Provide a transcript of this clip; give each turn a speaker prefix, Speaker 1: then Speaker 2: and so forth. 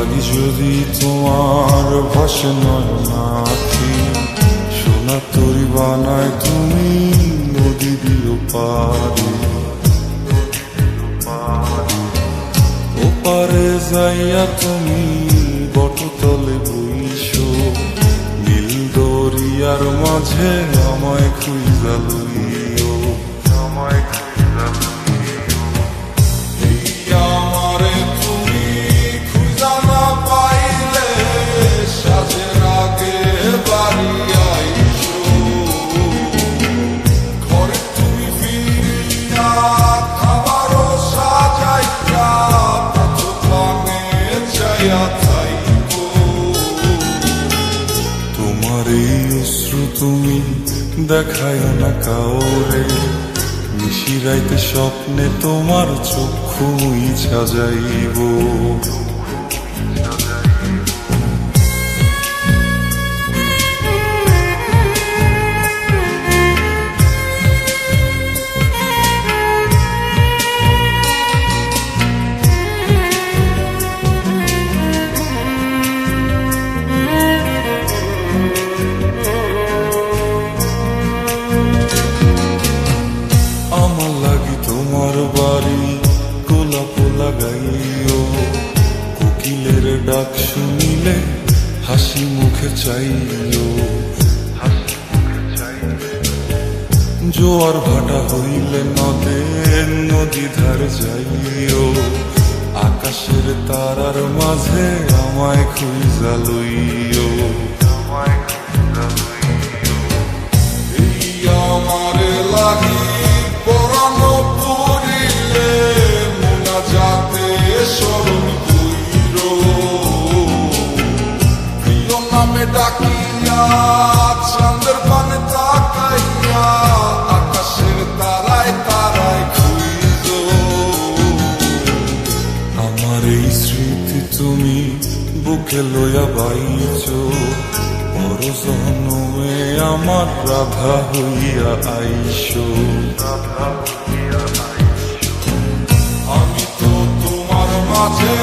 Speaker 1: লাগি যদি তোমার ভাষণ নাকি সোনা তরি বানায় তুমি নদী দিও পারি ওপারে যাইয়া তুমি বটতলে বইছো নীল দরিয়ার মাঝে আমায় খুঁজালুই দেখায় না কাউরে। মিশিরাইতে স্বপ্নে তোমার চক্ষু ইচ্ছা যাইব। ডাক শুনিলে হাসি মুখে চাইল। জোয়ার ভাটা হইলে নদে, নদী ধার যাইও। আকাশের তারার মাঝে আমায় খুঁজা লইও। আমায় এই স্মৃতি তুমি বুকে লইয়া বাইছ। বড় জনমে আমার রাধা হইয়া আইস আমি তো তোমার মাঝে